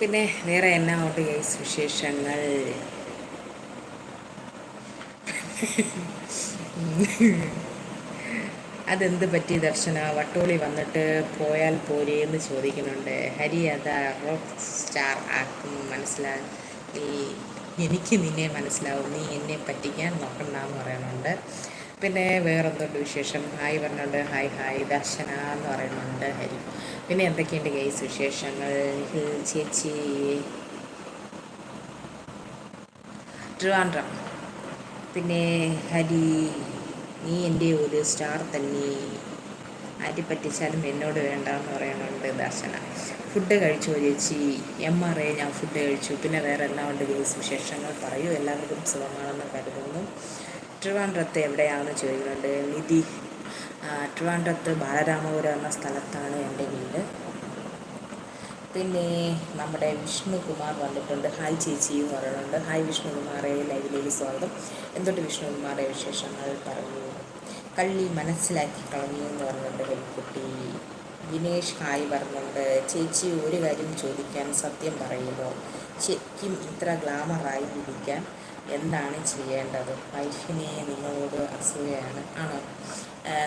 പിന്നെ വേറെ എന്നാ ഉണ്ട് ഗൈസ് വിശേഷങ്ങൾ? അതെന്ത് പറ്റി ദർശന? വട്ടോളി വന്നിട്ട് പോയാൽ പോരേ എന്ന് ചോദിക്കുന്നുണ്ട്. ഹരി അതാ റോക്ക് സ്റ്റാർ ആക്കും. മനസ്സിലാക്കി എനിക്ക് നിന്നെ മനസ്സിലാവും. നീ എന്നെ പറ്റിക്കാൻ നോക്കണ്ടെന്ന് പറയുന്നുണ്ട്. പിന്നെ വേറെന്തുണ്ട് വിശേഷം? ഹായ് പറഞ്ഞുണ്ട് ഹായ് ഹായ്. ദർശന എന്ന് പറയുന്നുണ്ട് ഹരി. പിന്നെ എന്തൊക്കെയുണ്ട് ഗൈസ് വിശേഷങ്ങൾ? ചേച്ചി. ട്രിവാൻഡ്രം. പിന്നെ ഹരി നീ എന്റെ ഒരു സ്റ്റാർ തന്നെ. ആര് പറ്റിച്ചാലും എന്നോട് വേണ്ട എന്ന് പറയുന്നുണ്ട് ദർശന. ഫുഡ് കഴിച്ചു ചേച്ചി? എം ആർ എ ഞാൻ ഫുഡ് കഴിച്ചു. പിന്നെ വേറെ എല്ലാം ഉണ്ട് ഗൈസ് വിശേഷങ്ങൾ? പറയൂ. എല്ലാവർക്കും സുഖമാണെന്ന് കരുതുന്നു. ട്രിവാൻഡ്രത്ത് എവിടെയാണെന്ന് ചോദിക്കുന്നുണ്ട് നിധി. ട്രിവാൻഡ്രത്ത് ബാലരാമപുരം എന്ന സ്ഥലത്താണ് എന്റെ വീട്. പിന്നെ നമ്മുടെ വിഷ്ണുകുമാർ വന്നിട്ടുണ്ട്. ഹായ് ചേച്ചി എന്ന് പറയുന്നുണ്ട്. ഹായ് വിഷ്ണുകുമാറെ ലൈവിലേക്ക് സ്വാഗതം. എന്തൊട്ട് വിഷ്ണുകുമാറെ വിശേഷങ്ങൾ? പറഞ്ഞു. കള്ളി മനസ്സിലാക്കി കളഞ്ഞു എന്ന് പറഞ്ഞിട്ടുണ്ട് വെൽക്കുട്ടി വിനേഷ് ഹായ് പറഞ്ഞുണ്ട് ചേച്ചി ഒരു കാര്യം ചോദിക്കാൻ സത്യം പറയുമോ? ശരിക്കും ഇത്ര ഗ്ലാമറായി ഇരിക്കാൻ എന്താണ് ചെയ്യേണ്ടത്? വൈഫിനെ നിങ്ങളോട് അസൂയയാണ് ആണോ?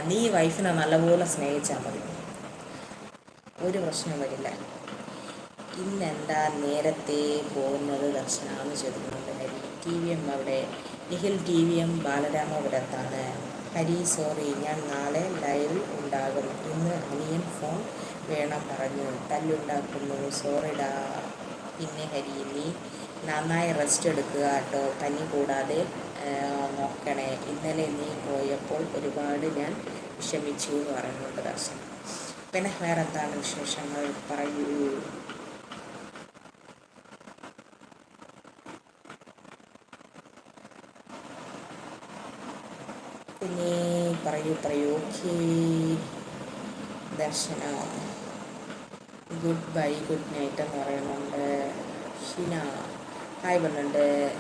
നീ വൈഫിനെ നല്ലപോലെ സ്നേഹിച്ചാൽ മതി. ഒരു പ്രശ്നം വരില്ല. ഇന്നെന്താ നേരത്തെ പോകുന്നത് ദർശനമെന്ന് ചോദിക്കുന്നുണ്ട് ഹരി. ടി വി എം അവിടെ നിഖിൽ ടി വി എം ബാലരാമപുരത്താണ് ഹരി സോറി ഞാൻ നാളെ ലൈവ് ഉണ്ടാകും. ഇന്ന് അനിയൻ ഫോൺ വേണം പറഞ്ഞു. തല്ലുണ്ടാക്കുന്നു. സോറിടാ പിന്നെ ഹരി നീ നന്നായി റെസ്റ്റ് എടുക്കുക കേട്ടോ. പനി കൂടാതെ നോക്കണേ. ഇന്നലെ നീ പോയപ്പോൾ ഒരുപാട് ഞാൻ വിഷമിച്ചു എന്ന് പറയുന്നുണ്ട് ദർശനം പിന്നെ വേറെ എന്താണ് വിശേഷങ്ങൾ? പറയൂ. പിന്നെ പറയൂ പറയൂ. Okay. Darshana. Good bye good night എന്ന് പറയുന്നുണ്ട്. ഷിന ഹായ് പറഞ്ഞുണ്ട്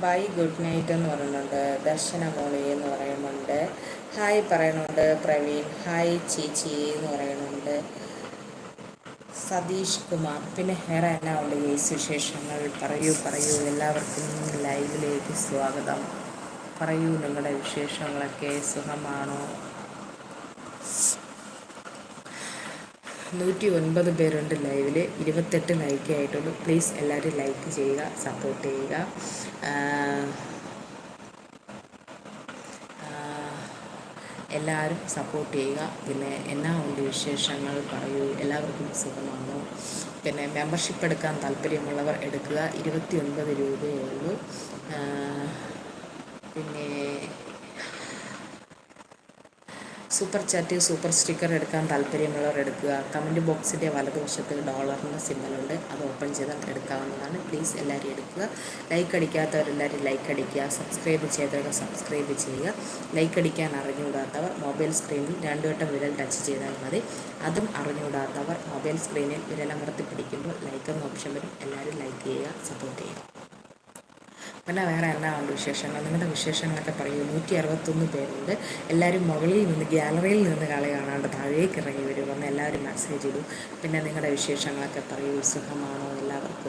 ബൈ ഗുഡ് നൈറ്റ് എന്ന് പറയുന്നുണ്ട്. ദർശന മോളി എന്ന് പറയുന്നുണ്ട്. ഹായ് പറയുന്നുണ്ട് പ്രവീൺ. ഹായ് ചേച്ചി എന്ന് പറയുന്നുണ്ട്. സതീഷ് കുമാർ. പിന്നെ വേറെ എന്നാ ഉണ്ട് ഈ വിശേഷങ്ങൾ? പറയൂ പറയൂ. എല്ലാവർക്കും ലൈവിലേക്ക് സ്വാഗതം. പറയൂ നിങ്ങളുടെ വിശേഷങ്ങളൊക്കെ സുഖമാണോ? നൂറ്റി ഒൻപത് പേരുണ്ട് ലൈവിൽ ഇരുപത്തെട്ട് ലൈക്ക് ആയിട്ടുള്ളൂ. പ്ലീസ് എല്ലാവരും ലൈക്ക് ചെയ്യുക സപ്പോർട്ട് ചെയ്യുക. എല്ലാവരും സപ്പോർട്ട് ചെയ്യുക. പിന്നെ എന്നാ ഉണ്ട് വിശേഷങ്ങൾ? പറയൂ. എല്ലാവർക്കും സുഖമാണോ? പിന്നെ മെമ്പർഷിപ്പ് എടുക്കാൻ താല്പര്യമുള്ളവർ എടുക്കുക. ഇരുപത്തി ഒൻപത് രൂപയേ ഉള്ളൂ. പിന്നെ സൂപ്പർ ചാറ്റ് സൂപ്പർ സ്റ്റിക്കർ എടുക്കാൻ താല്പര്യമുള്ളവർ എടുക്കുക. കമന്റ് ബോക്സിന്റെ വലതുവശത്ത് ഡോളറിന്റെ സിമ്പലുണ്ട് അത് ഓപ്പൺ ചെയ്താൽ എടുക്കാവുന്നതാണ്. പ്ലീസ് എല്ലാവരും എടുക്കുക. ലൈക്ക് അടിക്കാത്തവരെല്ലാവരും ലൈക്ക് അടിക്കുക. സബ്സ്ക്രൈബ് ചെയ്തവർ സബ്സ്ക്രൈബ് ചെയ്യുക. ലൈക്ക് അടിക്കാൻ അറിഞ്ഞുകൂടാത്തവർ മൊബൈൽ സ്ക്രീനിൽ രണ്ടു വട്ടം വിരൽ ടച്ച് ചെയ്താൽ മതി. അതും അറിഞ്ഞുകൂടാത്തവർ മൊബൈൽ സ്ക്രീനിൽ വിരലമർത്തി പിടിക്കുമ്പോൾ ലൈക്ക് എന്ന ഓപ്ഷൻ വരും. എല്ലാവരും ലൈക്ക് ചെയ്യുക സപ്പോർട്ട് ചെയ്യുക. പിന്നെ വേറെ എന്നാ വിശേഷങ്ങൾ? നിങ്ങളുടെ വിശേഷങ്ങളൊക്കെ പറയൂ. നൂറ്റി അറുപത്തൊന്ന് പേരുണ്ട്. എല്ലാവരും മുകളിൽ നിന്ന് ഗ്യാലറിയിൽ നിന്ന് കളി കാണാണ്ട് താഴേക്ക് ഇറങ്ങി വരുമെന്ന് എല്ലാവരും മെസ്സേജ് ഇടും. പിന്നെ നിങ്ങളുടെ വിശേഷങ്ങളൊക്കെ പറയൂ. സുഖമാണോ എല്ലാവർക്കും?